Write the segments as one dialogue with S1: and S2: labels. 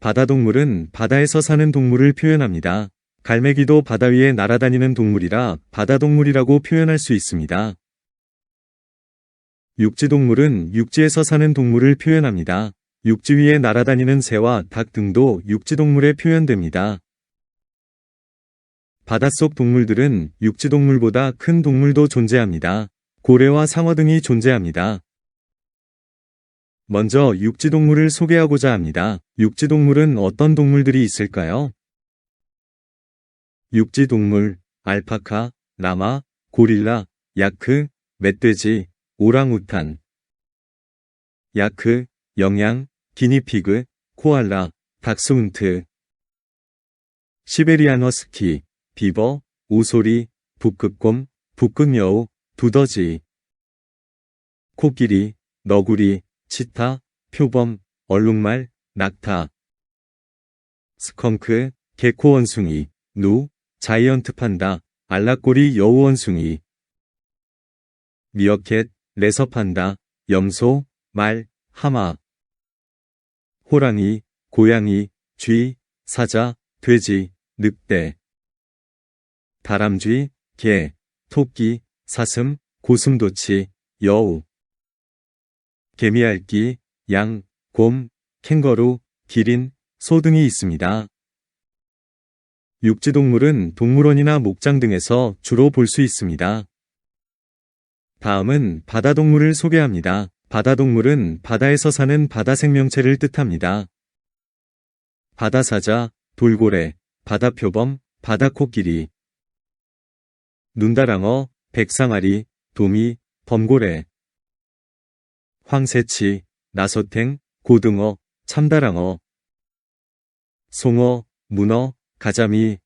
S1: 바다동물은 바다에서 사는 동물을 표현합니다. 갈매기도 바다 위에 날아다니는 동물이라 바다동물이라고 표현할 수 있습니다. 육지동물은 육지에서 사는 동물을 표현합니다. 육지 위에 날아다니는 새와 닭 등도 육지동물에 표현됩니다. 바닷속 동물들은 육지동물보다 큰 동물도 존재합니다. 고래와 상어 등이 존재합니다. 먼저 육지동물을 소개하고자 합니다. 육지동물은 어떤 동물들이 있을까요? 육지동물, 알파카, 라마, 고릴라, 야크, 멧돼지, 오랑우탄. 야크, 영양, 기니피그, 코알라, 닥스훈트. 시베리안 허스키, 비버, 오소리, 북극곰, 북극여우, 두더지. 코끼리, 너구리, 치타, 표범, 얼룩말, 낙타. 스컹크, 개코 원숭이, 누, 자이언트 판다, 알락꼬리 여우 원숭이. 미어캣, 레서 판다, 염소, 말, 하마. 호랑이, 고양이, 쥐, 사자, 돼지, 늑대. 다람쥐, 개, 토끼, 사슴, 고슴도치, 여우. 개미알기, 양, 곰, 캥거루, 기린, 소 등이 있습니다. 육지동물은 동물원이나 목장 등에서 주로 볼 수 있습니다. 다음은 바다동물을 소개합니다. 바다동물은 바다에서 사는 바다 생명체를 뜻합니다. 바다사자, 돌고래, 바다표범, 바다코끼리, 눈다랑어, 백상아리, 도미, 범고래, 황새치, 나소탱, 고등어, 참다랑어, 송어, 문어, 가자미,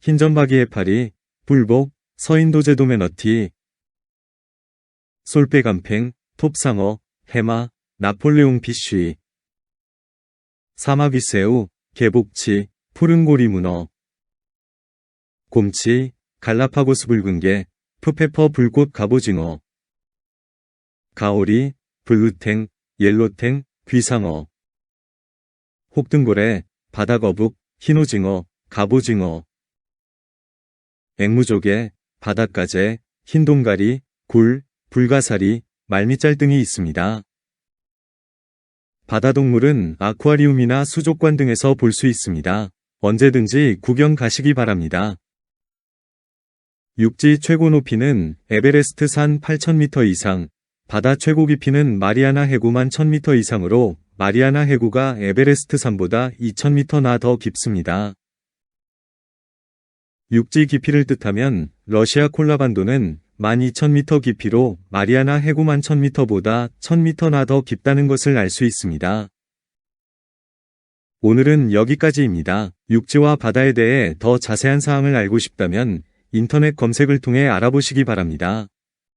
S1: 흰점박이 해파리, 불복, 서인도제도 매너티, 솔빼감팽, 톱상어, 해마, 나폴레옹 피쉬, 사마귀새우, 개복치, 푸른고리 문어, 곰치, 갈라파고스 붉은개, 푸페퍼 불꽃 갑오징어, 가오리, 블루탱, 옐로탱, 귀상어, 혹등고래, 바다거북, 흰오징어, 갑오징어, 앵무조개, 바닷가재, 흰동가리, 굴, 불가사리, 말미짤 등이 있습니다. 바다동물은 아쿠아리움이나 수족관 등에서 볼 수 있습니다. 언제든지 구경 가시기 바랍니다. 육지 최고 높이는 에베레스트 산 8,000m 이상, 바다 최고 깊이는 마리아나 해구만 1,000m 이상으로 마리아나 해구가 에베레스트 산보다 2,000m나 더 깊습니다. 육지 깊이를 뜻하면 러시아 콜라반도는 12,000m 깊이로 마리아나 해구만 1,000m보다 1,000m나 더 깊다는 것을 알 수 있습니다. 오늘은 여기까지입니다. 육지와 바다에 대해 더 자세한 사항을 알고 싶다면 인터넷 검색을 통해 알아보시기 바랍니다.